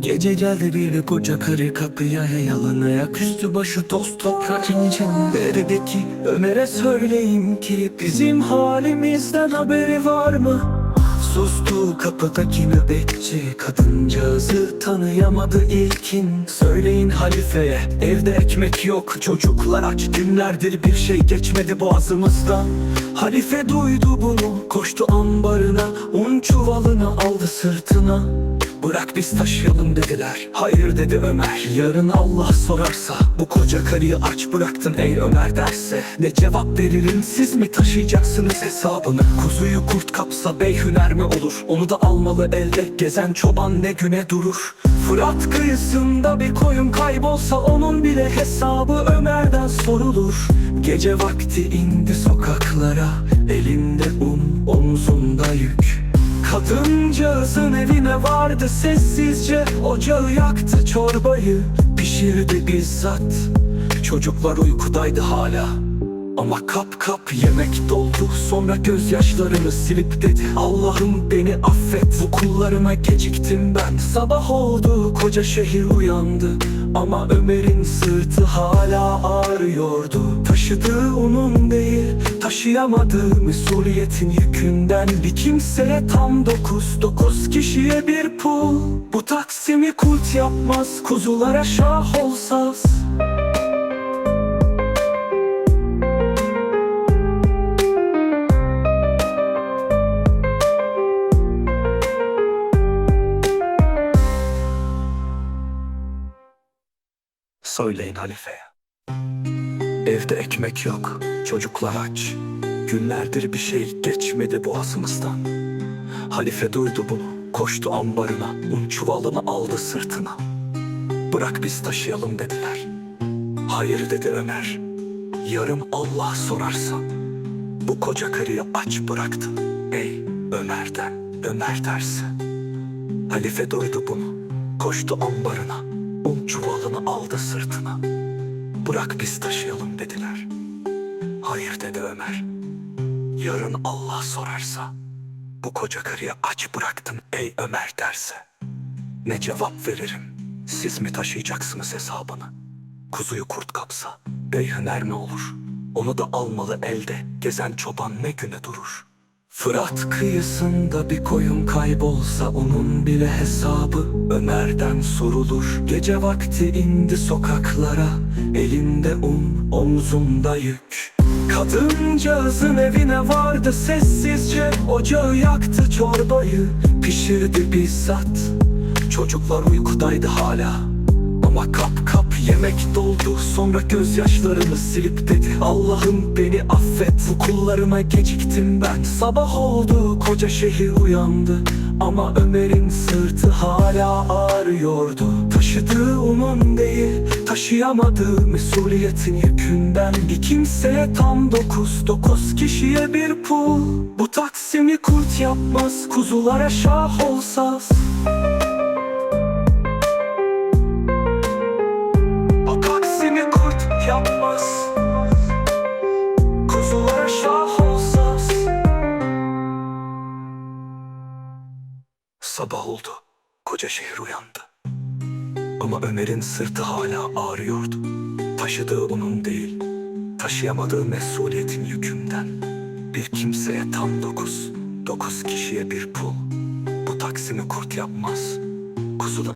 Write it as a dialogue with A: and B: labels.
A: Gece geldi bir koca karı kapıya yalan ayak üstü başı toz toprak ince Dedi ki Ömer'e söyleyin ki bizim halimizden haberi var mı? Sustu kapıdaki nöbetçi Kadıncağızı tanıyamadı ilkin. Söyleyin halifeye evde ekmek yok. Çocuklar aç günlerdir bir şey geçmedi boğazımızdan Halife duydu bunu koştu ambarına Un çuvalını aldı sırtına Bırak biz taşıyalım dediler. Hayır dedi Ömer. Yarın Allah sorarsa Bu koca karıyı aç bıraktın ey Ömer derse Ne cevap veririm siz mi taşıyacaksınız hesabını? Kuzuyu kurt kapsa bey hüner mi olur? Onu da almalı elde gezen çoban ne güne durur? Fırat kıyısında bir koyun kaybolsa Onun bile hesabı Ömer'den sorulur. Gece vakti indi sokaklara yük Kadıncağızın evine vardı sessizce. Ocağı yaktı çorbayı Pişirdi bizzat. Çocuklar uykudaydı hala ama kap kap yemek doldu. Sonra gözyaşlarını silip dedi Allah'ım beni affet. Bu kullarına geciktim ben. Sabah oldu koca şehir uyandı. Ama Ömer'in sırtı hala ağrıyordu. Taşıdığı onun değil Taşıyamadığı mesuliyetin yükünden Bir kimseye tam dokuz Dokuz kişiye bir pul Bu taksimi kurt yapmaz Kuzulara şah olsaz Söyleyin halifeye. Evde ekmek yok, çocuklar aç. Günlerdir bir şey geçmedi boğazımızdan. Halife duydu bunu, koştu ambarına, un çuvalını aldı sırtına. Bırak biz taşıyalım dediler. Hayır dedi Ömer. Yarım Allah sorarsa, bu koca karıyı aç bıraktı. Ey Ömer'den, Ömer derse. Halife duydu bunu, koştu ambarına, un çuvalını aldı sırtına. Bırak biz taşıyalım dediler. Hayır dedi Ömer. Yarın Allah sorarsa, bu koca karıyı aç bıraktın ey Ömer derse. Ne cevap veririm, siz mi taşıyacaksınız hesabını? Kuzuyu kurt kapsa, bey hüner mi olur? Onu da almalı elde, gezen çoban ne güne durur? Fırat kıyısında bir koyun kaybolsa onun bile hesabı Ömer'den sorulur. Gece vakti indi sokaklara Elinde un omzunda yük. Kadıncağızın evine vardı sessizce Ocağı yaktı çorbayı. Pişirdi bizzat Çocuklar uykudaydı hala ama kap kap yemek doldu. Sonra gözyaşlarını silip dedi Allah'ım beni affet. Bu kullarıma geciktim ben. Sabah oldu koca şehir uyandı. Ama Ömer'in sırtı hala ağrıyordu. Taşıdığı onun değil Taşıyamadığı mesuliyetin yükünden. Bir kimseye tam dokuz Dokuz kişiye bir pul. Bu taksimi kurt yapmaz Kuzulara şah olsaz yapmaz. Kuzulara şah olsaz. Sabah oldu. Koca şehir uyandı. Ama Ömer'in sırtı hala ağrıyordu. Taşıdığı onun değil Taşıyamadığı mesuliyetin yükünden. Bir kimseye tam dokuz Dokuz kişiye bir pul. Bu taksimi kurt yapmaz. Kuzular